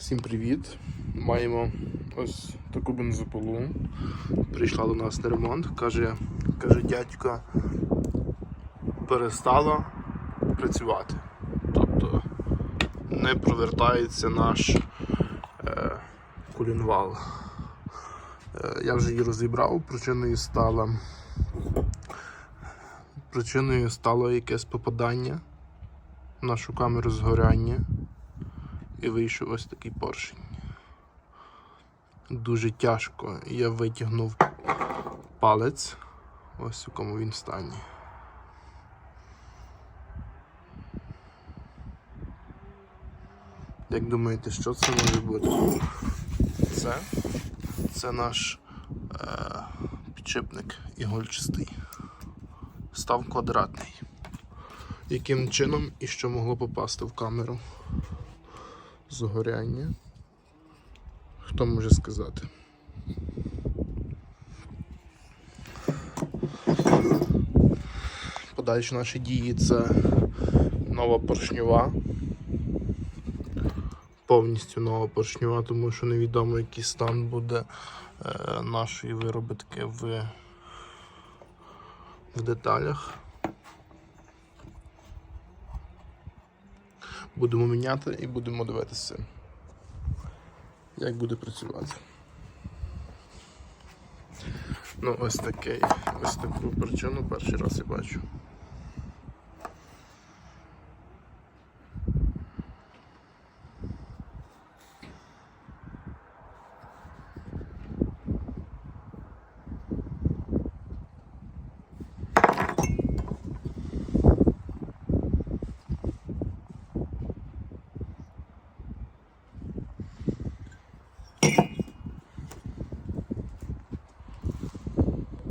Всім привіт! Маємо ось таку бензопилу. Прийшла до нас на ремонт. Каже, каже дядько, перестала працювати. Тобто не провертається наш е, кулінвал. Е, я вже її розібрав, причиною стала. Причиною стало якесь попадання в нашу камеру згоряння і вийшов ось такий поршень. Дуже тяжко. Я витягнув палець, ось у якому він стані. Як думаєте, що це може бути? Це, це наш е, підшипник ігольчастий. Став квадратний. Яким чином і що могло попасти в камеру? Згоряння. Хто може сказати? Подальші наші дії це нова поршньова. Повністю нова поршньова, тому що невідомо який стан буде е, нашої виробітки в, в деталях. Будемо міняти і будемо дивитися, як буде працювати. Ну, ось такий, ось таку причину перший раз я бачу.